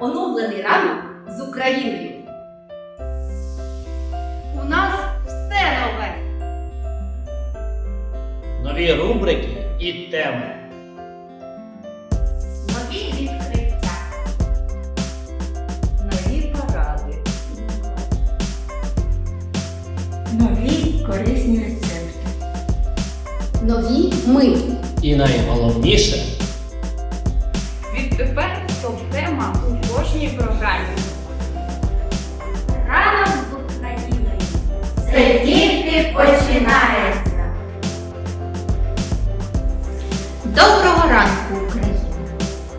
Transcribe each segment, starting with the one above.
оновлений ранок з Україною. У нас все нове. Нові рубрики і теми. Нові відкриття. Нові поради. Нові корисні рецепти. Нові ми. І найголовніше Доброго ранку, Україна!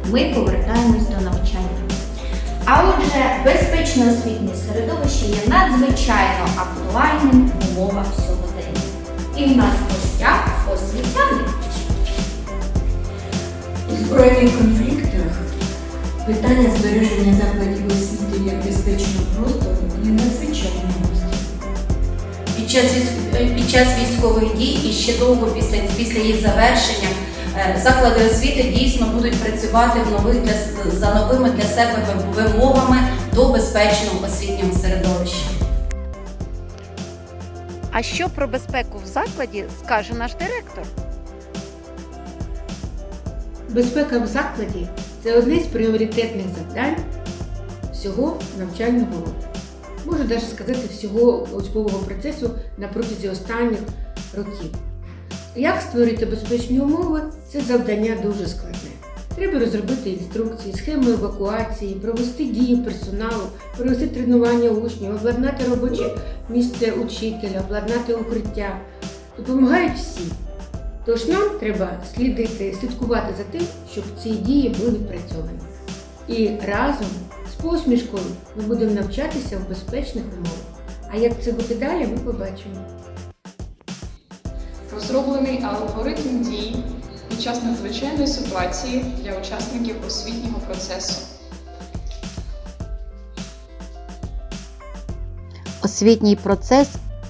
Ми повертаємось до навчання. А отже, безпечне освітнє середовище є надзвичайно актуальним в умовах сьогодення. І в нас гостях освітяни. Збройних конфліктах питання збереження закладів освіти як безпечного простору є надзвичайно. Під час, е, під час військових дій і ще довго після, після їх завершення заклади освіти дійсно будуть працювати в нових для, за новими для себе вимогами до безпечного освітнього середовища. А що про безпеку в закладі скаже наш директор? Безпека в закладі це одне з пріоритетних завдань всього навчального року. Можу навіть сказати, всього учбового процесу на протязі останніх років. Як створити безпечні умови це завдання дуже складне. Треба розробити інструкції, схеми евакуації, провести дії персоналу, провести тренування учнів, обладнати робоче місце учителя, обладнати укриття. Допомагають всі. Тож нам треба слідити, слідкувати за тим, щоб ці дії були відпрацьовані. І разом з посмішкою ми будемо навчатися в безпечних умовах. А як це буде далі, ми побачимо. Розроблений алгоритм дій під час надзвичайної ситуації для учасників освітнього процесу. Освітній процес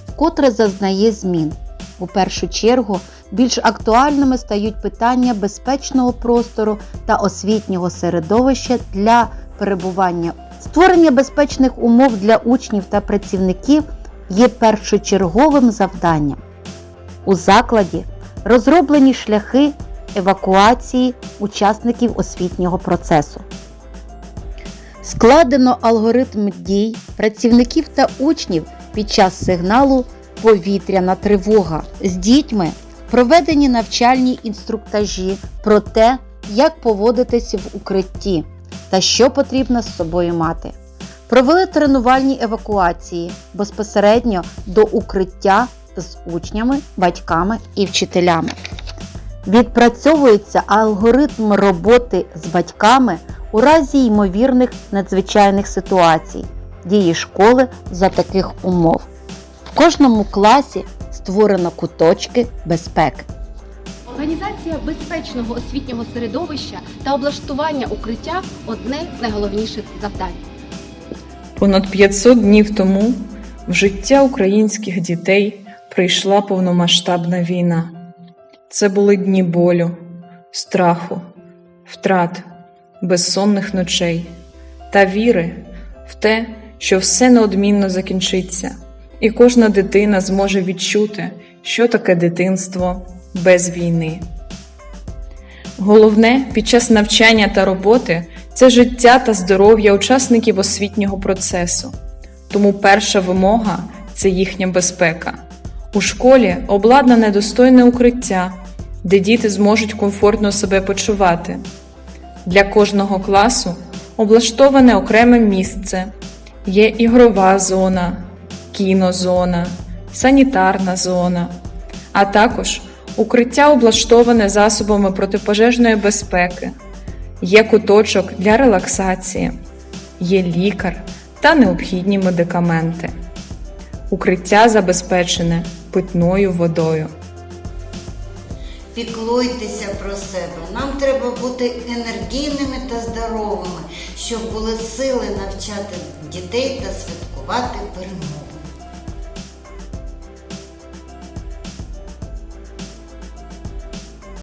вкотре зазнає змін. У першу чергу більш актуальними стають питання безпечного простору та освітнього середовища для перебування. Створення безпечних умов для учнів та працівників є першочерговим завданням. У закладі розроблені шляхи евакуації учасників освітнього процесу. Складено алгоритм дій працівників та учнів під час сигналу повітряна тривога. З дітьми проведені навчальні інструктажі про те, як поводитися в укритті та що потрібно з собою мати. Провели тренувальні евакуації безпосередньо до укриття з учнями, батьками і вчителями. Відпрацьовується алгоритм роботи з батьками у разі ймовірних надзвичайних ситуацій, дії школи за таких умов. В кожному класі створено куточки безпеки. Організація безпечного освітнього середовища та облаштування укриття одне з найголовніших завдань. Понад 500 днів тому в життя українських дітей прийшла повномасштабна війна. Це були дні болю, страху, втрат, безсонних ночей та віри в те, що все неодмінно закінчиться, і кожна дитина зможе відчути, що таке дитинство без війни. Головне під час навчання та роботи це життя та здоров'я учасників освітнього процесу. Тому перша вимога це їхня безпека. У школі обладнане достойне укриття, де діти зможуть комфортно себе почувати. Для кожного класу облаштоване окреме місце, є ігрова зона, кінозона, санітарна зона, а також укриття облаштоване засобами протипожежної безпеки, є куточок для релаксації, є лікар та необхідні медикаменти. Укриття забезпечене питною водою. Піклуйтеся про себе. Нам треба бути енергійними та здоровими, щоб були сили навчати дітей та святкувати перемогу.